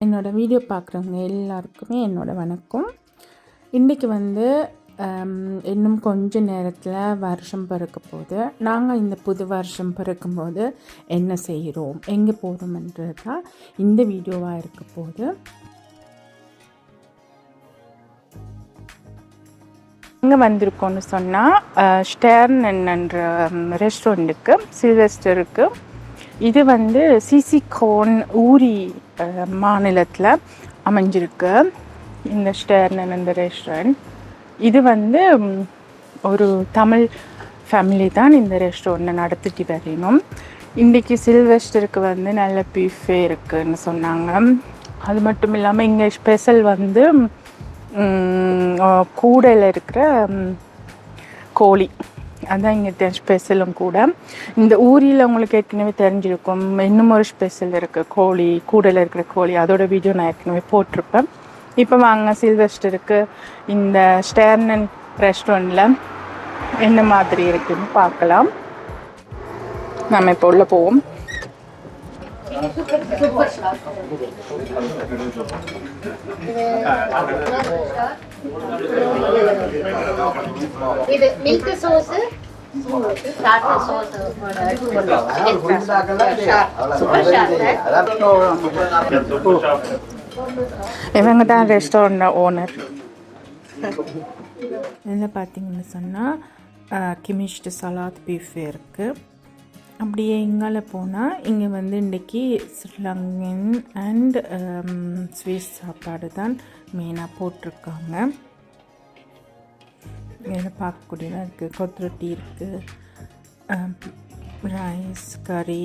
என்னோடய வீடியோ பார்க்குறவங்க எல்லாருக்குமே என்னோட வணக்கம். இன்றைக்கி வந்து இன்னும் கொஞ்ச நேரத்தில் வருஷம் பிறக்க போது நாங்கள் இந்த புது வருஷம் பிறக்கும்போது என்ன செய்கிறோம் எங்கே போகிறோம்ன்றது தான் இந்த வீடியோவாக இருக்க போது. எங்கே வந்திருக்கோன்னு சொன்னால் ஸ்டேர்ன் என்ற ரெஸ்டாரண்ட்டுக்கு சில்வெஸ்டருக்கு இது வந்து சிசிகோன் ஊரி மாநிலத்தில் அமைஞ்சிருக்கு. இந்த ஸ்டேர்ன் இந்த ரெஸ்டாரண்ட் இது வந்து ஒரு தமிழ் ஃபேமிலி தான் இந்த ரெஸ்டாரண்ட்டை நடத்திட்டு வரணும். இன்றைக்கி சில்வெஸ்டருக்கு வந்து நல்ல பீஃபே இருக்குன்னு சொன்னாங்க. அது மட்டும் இல்லாமல் இங்கே ஸ்பெஷல் வந்து கூடையில் இருக்கிற கோழி. அதான் இங்கே ஸ்பெஷலும் கூட. இந்த ஊரில் உங்களுக்கு ஏற்கனவே தெரிஞ்சிருக்கும். இன்னும் ஒரு ஸ்பெஷல் இருக்குது கோழி கூடையில் இருக்கிற கோழி. அதோட வீடியோ நான் ஏற்கனவே போட்டிருப்பேன். இப்போ வாங்க சில்வெஸ்டருக்கு இந்த ஸ்டேர்னன் ரெஸ்டாரண்ட்டில் என்ன மாதிரி இருக்குன்னு பார்க்கலாம். நம்ம இப்போ உள்ள போவோம். இது மில்க் சோஸ் இவங்க தான் ரெஸ்டாரண்ட் ஓனர் இதில் பார்த்தீங்கன்னு சொன்னால் கிமிஷ்டு சலாத் பீஃபே இருக்குது அப்படியே இங்கால போனால் இங்கே வந்து இன்றைக்கி ஸ்ரீலங்கன் அண்ட் ஸ்வீஸ் சாப்பாடு தான். மெயினாக போட்டிருக்காங்க. இதில் பார்க்கக்கூடியதாக இருக்குது கொத்துரொட்டி இருக்குது ரைஸ் கறி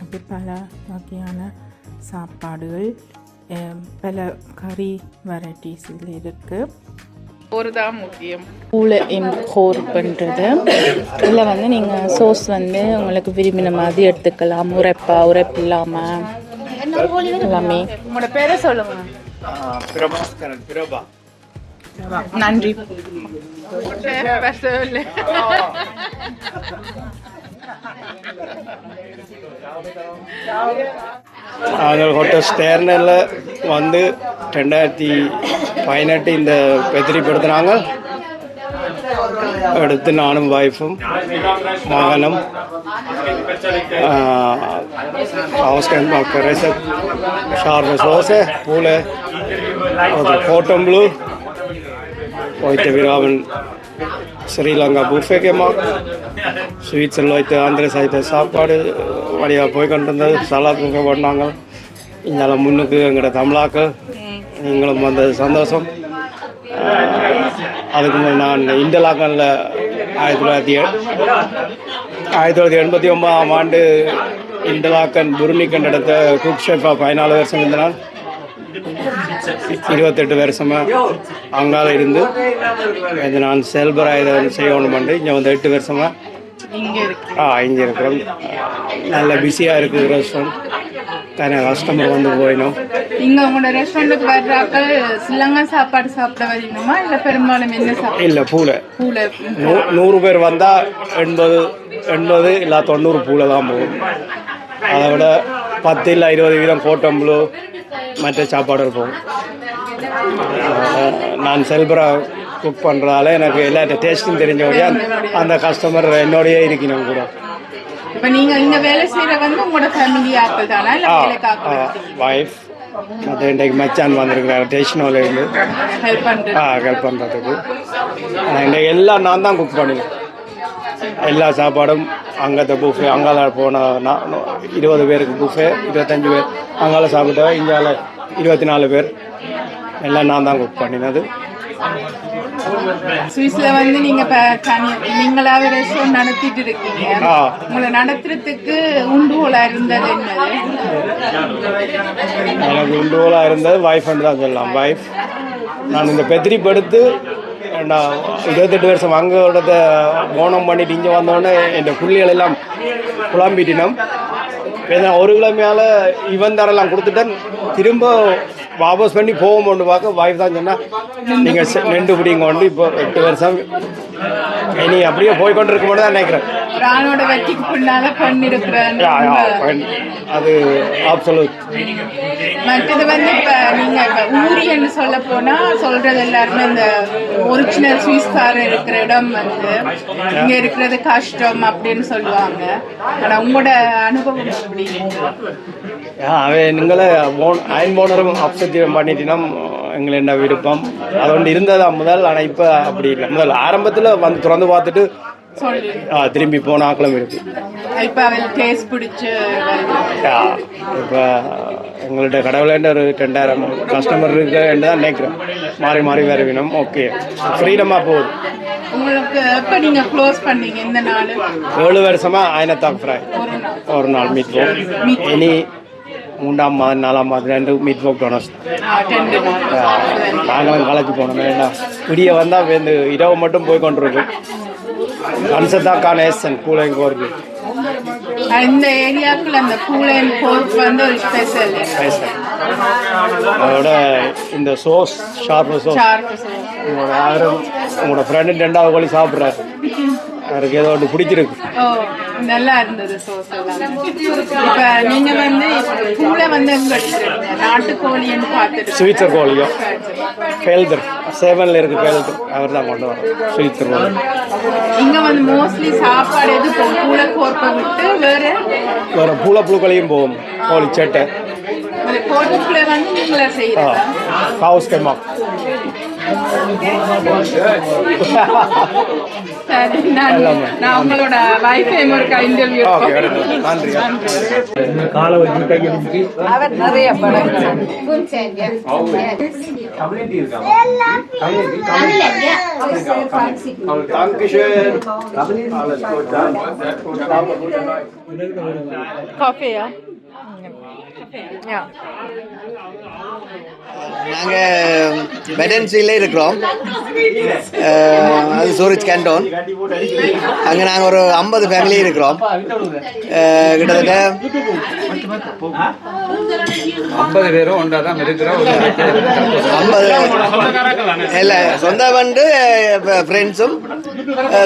அப்படி பல வகையான சாப்பாடுகள். பல கறி வெரைட்டிஸ் இதில் இருக்குது ஒரு தான் முக்கியம். பூளை இம்போர் பண்ணுறது இதில் வந்து நீங்கள் சோஸ் வந்து உங்களுக்கு விரும்பின மாதிரி எடுத்துக்கலாம். உரைப்பா உரைப்பு இல்லாமல் எல்லாமே உங்களோட பேரை சொல்லுங்க. பிரபாஸ்கரன் பிரபா நன்றி நாங்கள் ஹோட்டல் ஸ்டேர்னில் வந்து ரெண்டாயிரத்தி பதினெட்டு இந்த பெத்திரிப்படுத்தினாங்க அடுத்து நானும் வைஃபும் மகனும் அவஸ்கன் கரைச ஷார்ப சோச பூல Okay, bottom blue. Heute wir haben Sri ஸ்வீட்ஸில் Buffet gemacht. Schweizer சாப்பாடு வழியாக போய் கொண்டிருந்தது சலாத் புஃபே பண்ணாங்க இதனால் முன்னுக்கு எங்கள்கிட்ட தமிழாக்கள் எங்களும் வந்தது சந்தோஷம் அதுக்கு முன்னாடி நான் இண்டலாக்கனில் ஆயிரத்தி தொள்ளாயிரத்தி ஆயிரத்தி தொள்ளாயிரத்தி எண்பத்தி ஒன்பதாம் ஆண்டு இண்டலாக்கன் புருமிக்கன் இடத்த குக் ஷெஃபாக பதினாலு வருஷம் இருந்தால் இருபத்தெட்டு வருஷமா அங்கால இருந்து. இது நான் செல்பராக இதை செய்யணும் பண்ணி இங்கே வந்து எட்டு வருஷமா. இங்கே இருக்கு ஆ இங்கே இருக்கிறோம். நல்ல பிஸியாக இருக்குது ரெஸ்டாரண்ட் தனியாக கஸ்டமர் வந்து போயிடும் இங்க உங்களோட ரெஸ்டாரண்ட்டுக்கு வர்றாக்கள் ஸ்ரீலங்கா சாப்பாடு சாப்பிட வரணுமா? இல்ல பெரும்பாலும் என்ன சாப்பாடு? இல்லை பூலை. பூல. நூறு பேர் வந்தால் எண்பது எண்பது இல்லை தொண்ணூறு பூலை தான் போகும். அதை விட பத்து இல்லை இருபது வீதம் கோட்டம்பளு மற்ற சாப்பாடு இருக்கும் நான் செல்பரா குக் பண்ணுறதால எனக்கு எல்லா டேஸ்ட்டும் தெரிஞ்சபடியா அந்த கஸ்டமர் என்னோடயே இருக்கணும் கூட. இப்ப நீங்க இங்க வேலை செய்யற வந்து உங்களோட ஃபேமிலி ஆட்கள் தானா வைஃப் மற்ற இன்றைக்கு மச்சான் வந்திருக்கிறார் டேஷனோலேருந்து ஹெல்ப் பண்றது. ஆ ஹெல்ப் பண்ணுறதுக்கு இன்றைக்கு எல்லாம் நான் தான் குக் பண்ணினேன். எல்லா சாப்பாடும் அங்கத்த புஃபே அங்கால போன இருபது பேருக்கு புஃபே இருபத்தஞ்சு பேர். அங்கால சாப்பிட்டா இங்கால இருபத்தி நாலு பேர். எல்லாம் நான் தான் குக் பண்ணினது. சுவிஸ்ல வந்து நீங்க நீங்களாவே ரெஸ்டாரண்ட் நடத்திட்டு இருக்கீங்க. உங்களை நடத்துறதுக்கு உண்டுகோலா இருந்தது எனக்கு உண்டுகோலாக இருந்தது வைஃப் தான் சொல்லலாம் வைஃப் நான் இந்த பெத்திரி படுத்து நான் இருபத்தெட்டு வருஷம் அங்கோட போனம் பண்ணிட்டு இங்கே வந்தோடனே என் புள்ளிகள் எல்லாம் குழம்பிட்டினோம் ஏன்னா ஒரு கிழமையால் இவன் தரெல்லாம் கொடுத்துட்டேன். திரும்ப வாபஸ் பண்ணி போவோம்னு பார்க்க வாய்ப்பு தான் சொன்னால் நீங்கள் நின்று பிடிங்க கொண்டு இப்போ எட்டு வருஷம் இனி அப்படியே போய் கொண்டிருக்கும் தான் நினைக்கிறேன். ராணோட வெற்றிக்கு பின்னால யா, fine. அது அப்சல்யூட் மற்றது வந்து இப்ப நீங்க ஊரியன்னு சொல்ல போனா சொல்றது எல்லாருமே இந்த ஒரிஜினல் சுவிஸ்காரர் இருக்கிற இடம் வந்து இங்க இருக்கிறது கஷ்டம் அப்படின்னு சொல்லுவாங்க. ஆனா உங்களோட அனுபவம் எப்படி? அவன் நீங்களே போன் அயன் போனரும் அப்சத்தியம் பண்ணிட்டினா எங்களை என்ன விருப்பம்? அது ஒன்று இருந்ததா முதல்? ஆனால் இப்போ அப்படி இல்லை. முதல் ஆரம்பத்தில் வந்து திறந்து பார்த்துட்டு திரும்பி போன ஆக்களும் இருக்கு. இப்ப டேஸ்ட் பிடிச்சு இப்போ எங்கள்கிட்ட கடவுளேண்ட ஒரு ரெண்டாயிரம் கஸ்டமர் இருக்குன்னு தான் நினைக்கிறேன் மாறி மாறி வருவினோம். ஓகே ஃப்ரீடமாக போகுது. உங்களுக்கு எப்ப நீங்க க்ளோஸ் பண்ணீங்க? இந்த நாள்? ஏழு வருஷமா ஆயினத்தாக் ஃப்ரை ஒரு நாள். மீட் இனி மூன்றாம் மாதம் நாலாம் மாதம் ரெண்டு மீட் போக் டோனஸ் நாங்களும் காலேஜ் போனோம் வேண்டாம் விடிய வந்தால் இந்த இரவு மட்டும் போய் கொண்டிருக்கும் கன்சத்தா கானேசன் கூலைங்க போகிறது இந்த ஏரியாக்குள்ள அந்த பூலேன் போர்க் வந்து ஒரு ஸ்பெஷல் அதோட இந்த சோஸ் ஷார்ப்பு சோஸ் உங்களோட உங்களோட ஃப்ரெண்டு ரெண்டாவது கோழி சாப்பிட்றாரு. அவருக்கு ஏதோ ஒன்று பிடிச்சிருக்கு. நல்லா இருந்தது சோஸ் எல்லாம் இப்ப நீங்க வந்து பூல வந்து எங்க நாட்டுக்கோழின்னு பார்த்துட்டு ஸ்வீட்சர் கோழியும் பேல்தர். சேவனில் இருக்கு பேல்தர். அவர் தான் கொண்டு வரோம் ஸ்வீட்சர் கோழி இங்க வந்து மோஸ்ட்லி சாப்பாடு எது பூல கோர்ப்பை விட்டு வேற? வேறு பூளை புழுக்களையும் போகும். கோழி சேட்டை. கோர்ப்புல வந்து நீங்களே ஆ. செய்யறதா ஹவுஸ் கைமா சரி நான் எல்லாமே. நான் உங்களோட வைஃபை ஒரு இன்டர்வியூ ஓகே நன்றி காலை வச்சு கையெழுத்து Dankeschön. நாங்கள் வெடன்சியில் இருக்கிறோம். அது சூரஜ் கேண்டோன் அங்கே நாங்கள் ஒரு ஐம்பது ஃபேமிலி இருக்கிறோம். கிட்டத்தட்ட ஐம்பது பேரும் ஒன்றா தான் இருக்கிறோம். ஒரு ஐம்பது இல்லை சொந்த வந்து ஃப்ரெண்ட்ஸும்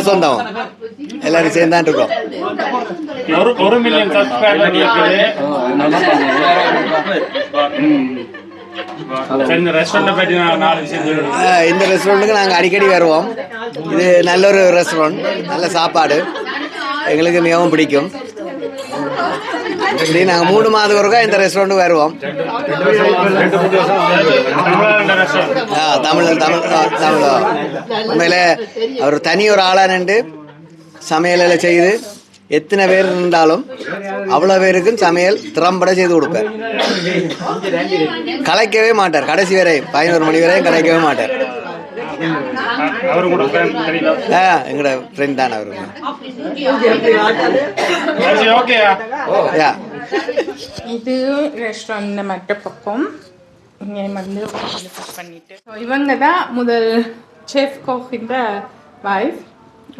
சொந்தம். எல்லாரும் சேர்ந்து தான் இருக்கோம். ஒரு மில்லியன் சப்ஸ்கிரைபர் இந்த ரெஸ்டாரண்ட்டுக்கு நாங்கள் அடிக்கடி வருவோம். இது நல்ல ஒரு ரெஸ்டாரண்ட் நல்ல சாப்பாடு. எங்களுக்கு மிகவும் பிடிக்கும். இப்படி நாங்கள் மூணு மாதம் ஒருக்கா இந்த ரெஸ்டாரண்ட்டுக்கு வருவோம். ஆ, தமிழ் தமிழ் தமிழ். உண்மையில அவர் தனி ஒரு ஆளா நின்று சமையலில் செய்து எத்தனை பேர் இருந்தாலும் அவ்வளோ பேருக்கும் சமையல் திறம்பட செய்து கொடுப்பார் கலைக்கவே மாட்டார். கடைசி வரையும் பதினோரு மணி வரையும் கலைக்கவே மாட்டார். ஆ எங்களோட ஃப்ரெண்ட் தான் அவரு. யா. இது ரெஸ்டாரண்ட் மற்ற பக்கம் இங்கே வந்து பண்ணிட்டு. இவங்க தான் முதல் செஃப் கோஃபிந்த வைஃப்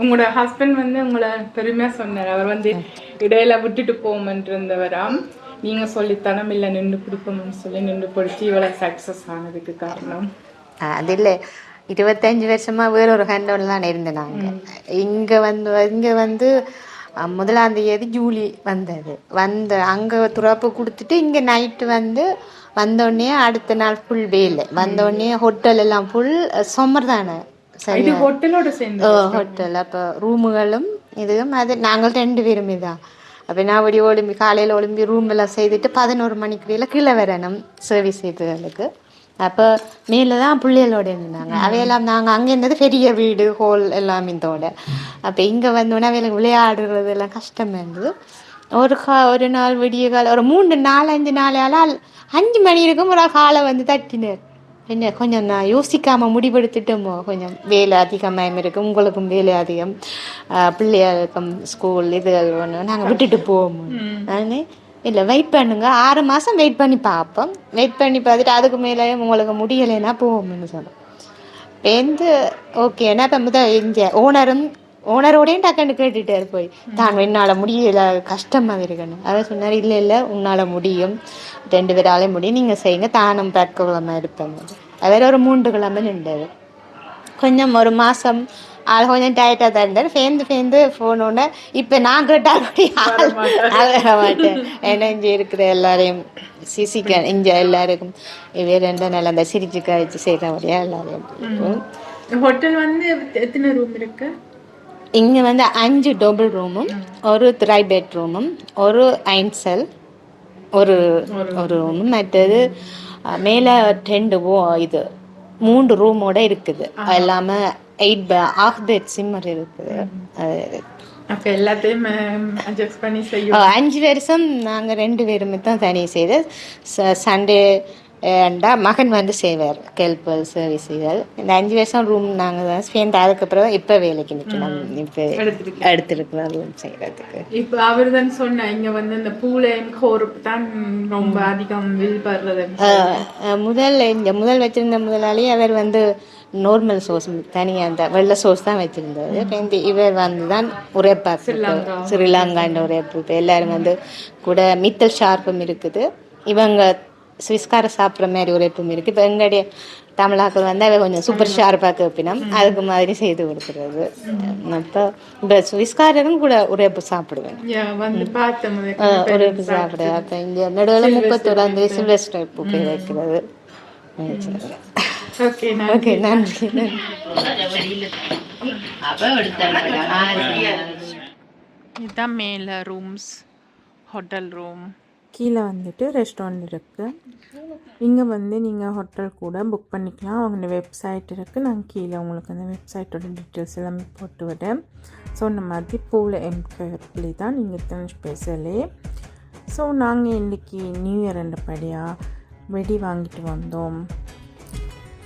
உங்களோட ஹஸ்பண்ட் வந்து உங்களை பெருமையாக சொன்னார். அவர் வந்து இடையில விட்டுட்டு போகுமென்று இருந்தவராம் நீங்கள் சொல்லித்தனம் இல்லை நின்று பிடிப்போம்னு சொல்லி நின்று பிடிச்சி இவ்வளோ சக்ஸஸ் ஆனதுக்கு காரணம். அது இல்லை. இருபத்தஞ்சு வருஷமா வேற ஒரு ஹேண்டோன் தான் இருந்தேன் நாங்க. இங்க வந்து இங்க வந்து முதலாம் தேதி ஜூலி வந்தது. வந்து அங்க துறப்பு கொடுத்துட்டு இங்க நைட்டு வந்து வந்தோடனே அடுத்த நாள் ஃபுல் வேலை. வந்தோடனே ஹோட்டல் எல்லாம் ஃபுல் சம்மர் தானே. இது ஹோட்டலோட சேர்ந்து ஹோட்டல். அப்போ ரூமுகளும் இதுவும் அது நாங்கள் ரெண்டு பேருமே தான் அப்போ நான் அப்படி ஒளிம்பி காலையில் ஒளிம்பி ரூம் எல்லாம் செய்துட்டு பதினோரு மணிக்குள்ள கீழே வரணும் சர்வீஸ் இதுகளுக்கு அப்போ மேலே தான் பிள்ளைகளோட இருந்தாங்க. அவையெல்லாம் நாங்கள் அங்கே இருந்தது பெரிய வீடு ஹோல் எல்லாம் இதோட அப்போ இங்கே வந்தோடனே அவைகளுக்கு விளையாடுறது எல்லாம் கஷ்டமாக இருந்தது. ஒரு கா ஒரு நாள் விடிய காலம் ஒரு மூணு நாலு அஞ்சு நாளால் அஞ்சு மணி இருக்கும் ஒரு காலை வந்து தட்டினார். என்ன கொஞ்சம் நான் யோசிக்காம முடிவெடுத்துட்டோமோ கொஞ்சம் வேலை அதிகமாக இருக்கு உங்களுக்கும் வேலை அதிகம் பிள்ளைகளுக்கும் ஸ்கூல் இதுகள் ஒன்று நாங்கள் விட்டுட்டு போவோம்? நான் இல்லை வெயிட் பண்ணுங்க. ஆறு மாதம் வெயிட் பண்ணி பார்ப்போம். வெயிட் பண்ணி பார்த்துட்டு அதுக்கு மேலே உங்களுக்கு முடியலைன்னா போவோம்னு சொன்னோம். பேருந்து ஓகேன்னா இப்போ முதல் இங்கே ஓனரும் ஓனரோடையும் டக்குன்னு கேட்டுட்டாரு போய் தான் என்னால் முடியல கஷ்டமாக இருக்குன்னு அவர் சொன்னார் இல்லை இல்லை உன்னால் முடியும். ரெண்டு பேராலே முடியும். நீங்கள் செய்யுங்க தானும் பற்கிழமை இருப்பேன் அவர் ஒரு மூன்று கிழமை நின்றாரு. கொஞ்சம் ஒரு மாதம் ஆள் கொஞ்சம் டயட்டாக தான் இருந்தார். ஃபேந்து ஃபேந்து போனோன்னே இப்போ நான் கேட்டால் கூட ஆள் மாட்டேன் ஏன்னா இங்கே இருக்கிற எல்லாரையும் சிசிக்க இங்கே எல்லாருக்கும் வேறு ரெண்டு நல்லா அந்த சிரிச்சு கழிச்சு செய்கிறபடியா எல்லாரையும். ஹோட்டல் வந்து எத்தனை ரூம் இருக்கு? இங்கே வந்து அஞ்சு டபுள் ரூமும் ஒரு த்ரை பெட்ரூமும் ஒரு ஐன்செல் ஒரு ஒரு ரூமும் மற்றது மேலே ரெண்டு இது மூன்று ரூமோட இருக்குது. இல்லாமல் எயிட் ஆஃப் பெட் சிம்மர் இருக்குது. அப்ப எல்லாத்தையும் அட்ஜஸ்ட் பண்ணி செய்யும் அஞ்சு வருஷம் நாங்கள் ரெண்டு பேருமே தான் தனி செய்து சண்டே ஏண்டா மகன் வந்து செய்வார். கெல்பல் சர்வீஸ் செய்வார் இந்த அஞ்சு வருஷம் ரூம் நாங்கள் தான் சேர்ந்து அதுக்கப்புறம் இப்போ வேலைக்கு நிற்கணும் இப்போ எடுத்துருக்கிறோம் ரூம் செய்கிறதுக்கு இப்ப அவர் தான் சொன்ன இங்க வந்து இந்த பூலையும் கோருப்பு தான் ரொம்ப அதிகம் வில்படுறது அஹ் முதல் இந்த முதல் வச்சிருந்த முதலாளி அவர் வந்து நார்மல் சோஸ் தனியாக அந்த வெள்ளை சோஸ் தான் வச்சிருந்தாரு இப்ப இந்த இவர் வந்து தான் உரைப்பாக்கு ஸ்ரீலங்கான்ற உரைப்பு எல்லாரும் வந்து கூட மித்தல் ஷார்ப்பும் இருக்குது. இவங்க சுவிஸ்கார சாப்பிட்ற மாதிரி உரைப்பும் இருக்குது இப்போ எங்களுடைய தமிழாக்கள் வந்து அவ கொஞ்சம் சூப்பர் ஷார்ப்பாக கேப்பினோம் அதுக்கு மாதிரி செய்து கொடுக்குறது. அப்போ இப்போ சுவிஸ்காரரும் கூட உரைப்பு சாப்பிடுவேன். ஒரு இது சாப்பிடுவேன். அப்போ இங்கே நடுவில் முப்பத்தோராம் தேதி சில்வஸ்டர் பூ போய் வைக்கிறது. ஓகே ஓகே நன்றி நன்றி. இதுதான் மேலே ரூம்ஸ் ஹோட்டல் ரூம் கீழே வந்துட்டு ரெஸ்டாரண்ட் இருக்குது இங்கே வந்து நீங்கள் ஹோட்டல் கூட புக் பண்ணிக்கலாம். அவங்க வெப்சைட் இருக்குது நாங்கள் கீழே உங்களுக்கு அந்த வெப்சைட்டோட டீட்டெயில்ஸ் எல்லாமே போட்டு விடேன் இந்த மாதிரி பூவில் எம்கேர்லி தான் நீங்கள் இத்தனை ஸ்பெஷலே ஸோ நாங்கள் இன்றைக்கி நியூ இயர் படியாக வெடி வாங்கிட்டு வந்தோம்.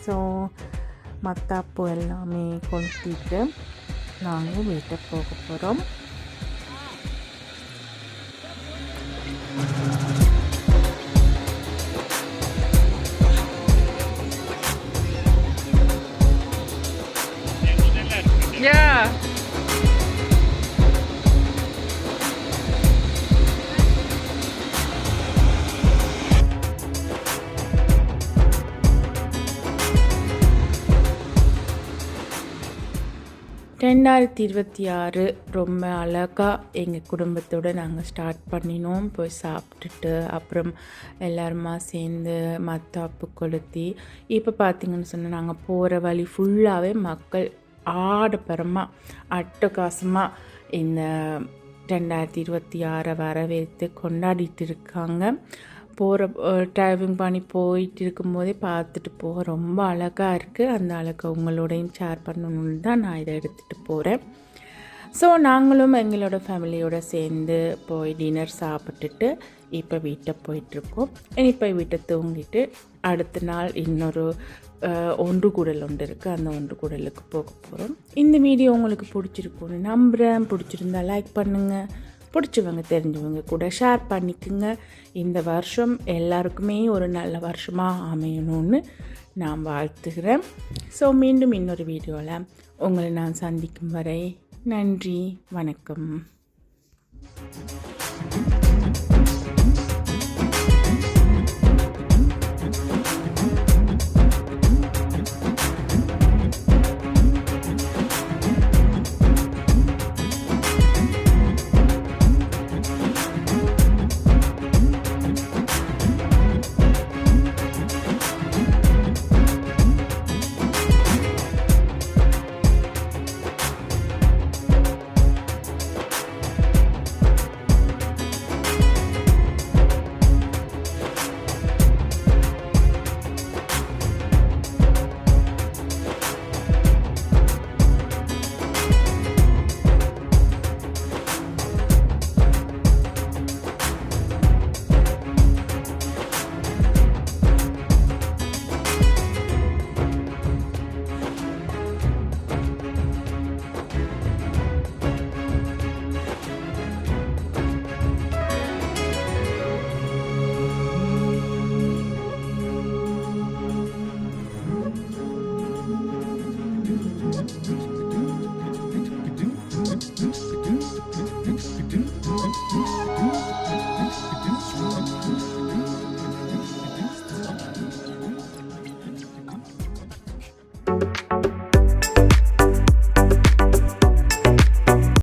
ஸோ மத்தாப்பு எல்லாமே கொளுத்திட்டு நாங்கள் வீட்டை போக போகிறோம் Yeah. ரெண்டாயிரத்தி இருபத்தி ஆறு ரொம்ப அழகாக எங்கள் குடும்பத்தோடு நாங்கள் ஸ்டார்ட் பண்ணினோம் போய் சாப்பிட்டுட்டு அப்புறம் எல்லாருமா சேர்ந்து மத்தாப்பு கொளுத்தி இப்போ பார்த்திங்கன்னு சொன்னால் நாங்கள் போகிற வழி ஃபுல்லாகவே மக்கள் ஆடம்பரமாக அட்டகாசமாக இந்த ரெண்டாயிரத்தி இருபத்தி ஆறை வரவேற்று கொண்டாடிட்டு இருக்காங்க போகிற டிரைவிங் பண்ணி போயிட்டு இருக்கும்போதே பார்த்துட்டு போக ரொம்ப அழகாக இருக்குது அந்த அழகை உங்களோடையும் ஷேர் பண்ணணுன்னு தான் நான் இதை எடுத்துகிட்டு போகிறேன் ஸோ நாங்களும் எங்களோட ஃபேமிலியோடு சேர்ந்து போய் டின்னர் சாப்பிட்டுட்டு இப்போ வீட்டை போயிட்டுருக்கோம். இப்போ வீட்டை தூங்கிட்டு அடுத்த நாள் இன்னொரு ஒன்று கூடல் ஒன்று இருக்குது அந்த ஒன்று கூடலுக்கு போக போகிறோம் இந்த வீடியோ உங்களுக்கு பிடிச்சிருக்கும்னு நம்புகிறேன் பிடிச்சிருந்தா லைக் பண்ணுங்கள் பிடிச்சவங்க தெரிஞ்சவங்க கூட ஷேர் பண்ணிக்கோங்க. இந்த வருஷம் எல்லாருக்குமே ஒரு நல்ல வருஷமாக அமையணும்னு நான் வாழ்த்துகிறேன். ஸோ மீண்டும் இன்னொரு வீடியோவில் உங்களை நான் சந்திக்கும் வரை நன்றி. வணக்கம்.